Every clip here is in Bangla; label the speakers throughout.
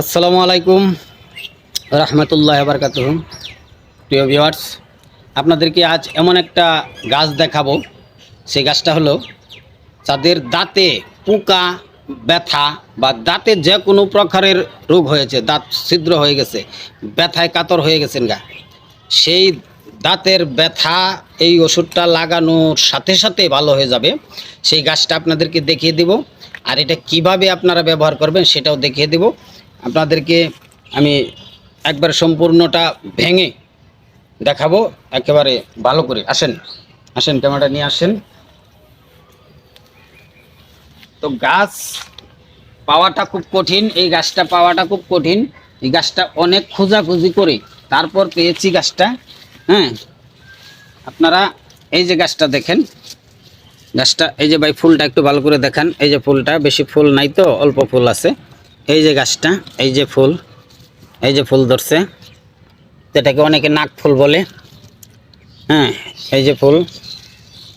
Speaker 1: আসসালামু আলাইকুম। রহমতুল্লাহ বারকাত প্রিয় ভিওয়ার্স আপনাদেরকে আজ এমন একটা গাছ দেখাবো। সেই গাছটা হলো যাদের দাঁতে পোকা, ব্যথা বা দাঁতে যে কোনো প্রকারের রোগ হয়েছে, দাঁত ছিদ্র হয়ে গেছে, ব্যথায় কাতর হয়ে গেছেন গা। সেই দাঁতের ব্যথা, এই ওষুধটা লাগানোর সাথে সাথে ভালো হয়ে যাবে। সেই গাছটা আপনাদেরকে দেখিয়ে দেব। আর এটা কীভাবে আপনারা ব্যবহার করবেন সেটাও দেখিয়ে দেব। আপনাদেরকে আমি একবার সম্পূর্ণটা ভেঙে দেখাবো, একেবারে ভালো করে। আসেন আসেন, ক্যামেরাটা নিয়ে আসেন। তো গাছ পাওয়াটা খুব কঠিন, এই গাছটা পাওয়াটা খুব কঠিন। এই গাছটা অনেক খোঁজাখুঁজি করে তারপর পেয়েছি গাছটা হ্যাঁ। আপনারা এই যে গাছটা দেখেন, গাছটা, এই যে ভাই ফুলটা একটু ভালো করে দেখান। এই যে ফুলটা, বেশি ফুল নাই তো, অল্প ফুল আছে। এই যে গাছটা এই যে ফুল এই যে ফুল ধরছে যেটাকে অনেকে নাক ফুল বলে। হ্যাঁ এই যে ফুল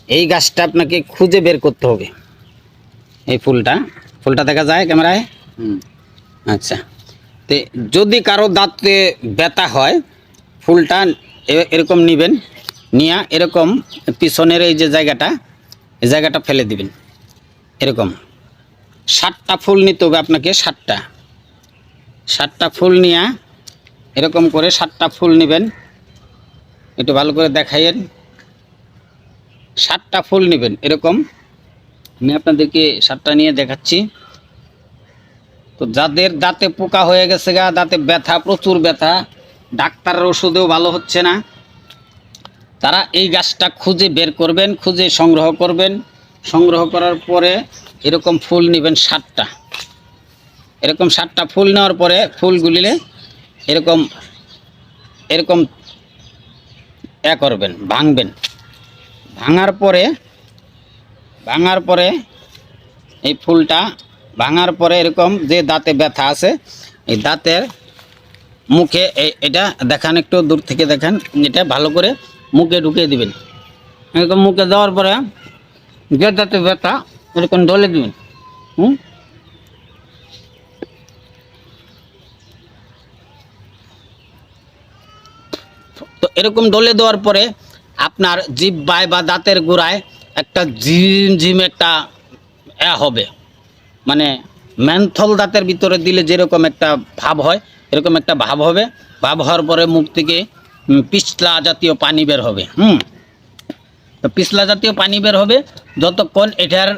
Speaker 1: এই গাছটা আপনাকে খুঁজে বের করতে হবে। এই ফুলটা ফুলটা দেখা যায় ক্যামেরায়? হুম। আচ্ছা। তো যদি কারও দাঁতে ব্যথা হয় ফুলটা এরকম নেবেন নিয়ে এরকম পিছনের এই যে জায়গাটা এই জায়গাটা ফেলে দিবেন। এরকম। ষাটটা ফুল নিতে হবে আপনাকে ষাটটা ষাটটা ফুল নিয়ে এরকম করে ষাটটা ফুল নেবেন। একটু ভালো করে দেখাইয়েন। ষাটটা ফুল নেবেন এরকম। আমি আপনাদেরকে সারটা নিয়ে দেখাচ্ছি। তো যাদের দাঁতে পোকা হয়ে গেছে গা, দাঁতে ব্যথা, প্রচুর ব্যথা, ডাক্তারের ওষুধেও ভালো হচ্ছে না, তারা এই গাছটা খুঁজে বের করবেন, খুঁজে সংগ্রহ করবেন। সংগ্রহ করার পরে এরকম ফুল নেবেন ষাটটা। এরকম ষাটটা ফুল নেওয়ার পরে ফুলগুলিলে এরকম এরকম এ করবেন, ভাঙবেন। ভাঙার পরে ভাঙার পরে এই ফুলটা, ভাঙার পরে এরকম যে দাঁতে ব্যথা আছে, এই দাঁতের মুখে এটা দেখান, একটু দূর থেকে দেখান, এটা ভালো করে মুখে ঢুকিয়ে দিবেন। এরকম মুখে দেওয়ার পরে যে দাঁতে ব্যথা এরকম ডলে দিবেন? হুম? তো এরকম ডলে দেওয়ার পরে আপনার জিব্বায় বা দাঁতের গোড়ায় একটা ঝিম ঝিম একটা এ হবে। মানে ম্যানথল দাঁতের ভিতরে দিলে যেরকম একটা ভাব হয়, এরকম একটা ভাব হবে। ভাব হওয়ার পরে মুখ থেকে পিছলা জাতীয় পানি বের হবে। হুম? তো পিছলা জাতীয় পানি বের হবে। যতক্ষণ এটার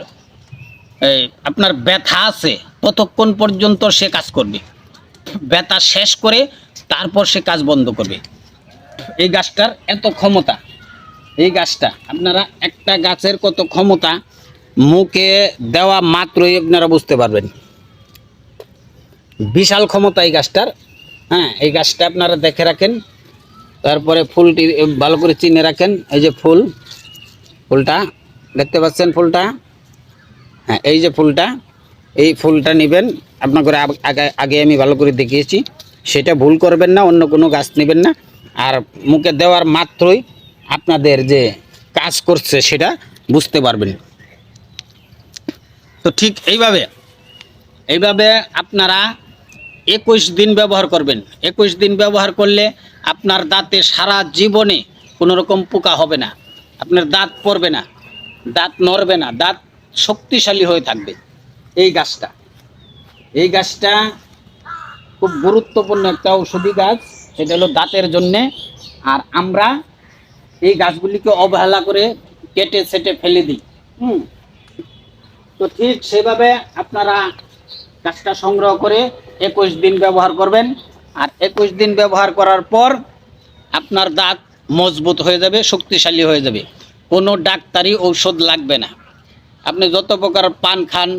Speaker 1: আপনার ব্যথা আছে কতক্ষণ পর্যন্ত সে কাজ করবে। ব্যথা শেষ করে তারপর সে কাজ বন্ধ করবে। এই গাছটার এত ক্ষমতা, এই গাছটা, আপনারা একটা গাছের কত ক্ষমতা, মুখে দেওয়া মাত্রই আপনারা বুঝতে পারবেন। বিশাল ক্ষমতা এই গাছটার। হ্যাঁ এই গাছটা আপনারা দেখে রাখেন, তারপরে ফুলটি ভালো করে চিনে রাখেন, এই যে ফুল, ফুলটা, দেখতে পাচ্ছেন ফুলটা? হ্যাঁ এই যে ফুলটা, এই ফুলটা নেবেন, আপনাকে আগে আগে আমি ভালো করে দেখিয়েছি। সেটা ভুল করবেন না, অন্য কোনো গাছ নেবেন না। আর মুখে দেওয়ার মাত্রই আপনাদের যে কাজ করছে সেটা বুঝতে পারবেন। তো ঠিক এইভাবে এইভাবে আপনারা একুশ দিন ব্যবহার করবেন। একুশ দিন ব্যবহার করলে আপনার দাঁতে সারা জীবনে কোনো রকম পোকা হবে না। আপনার দাঁত পড়বে না, দাঁত নড়বে না, দাঁত শক্তিশালী হয়ে থাকবে এই গাছটা। এই গাছটা খুব গুরুত্বপূর্ণ একটা ঔষধি গাছ, সেটা হলো দাঁতের জন্যে। আর আমরা এই গাছগুলিকে অবহেলা করে কেটে সেটে ফেলে দিই। হুম। তো ঠিক সেভাবে আপনারা গাছটা সংগ্রহ করে একুশ দিন ব্যবহার করবেন। আর একুশ দিন ব্যবহার করার পর আপনার দাঁত মজবুত হয়ে যাবে, শক্তিশালী হয়ে যাবে। কোনো ডাক্তারি ঔষধ লাগবে না। আপনি যত প্রকার পান খান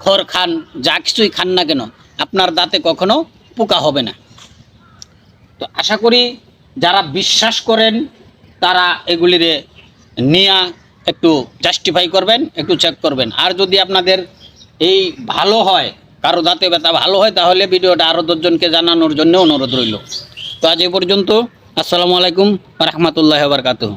Speaker 1: খড় খান, যা কিছুই খান না কেন, আপনার দাঁতে কখনো পোকা হবে না। তো আশা করি যারা বিশ্বাস করেন, তারা এগুলিরে নিয়ে একটু জাস্টিফাই করবেন, একটু চেক করবেন। আর যদি আপনাদের এই ভালো হয়, কারও দাঁতে ব্যথা ভালো হয়, তাহলে ভিডিওটা আরও দশজনকে জানানোর জন্য অনুরোধ রইল। তো আজ এই পর্যন্ত, আসসালামু আলাইকুম রহমতুল্লাহ বারকাতুহ।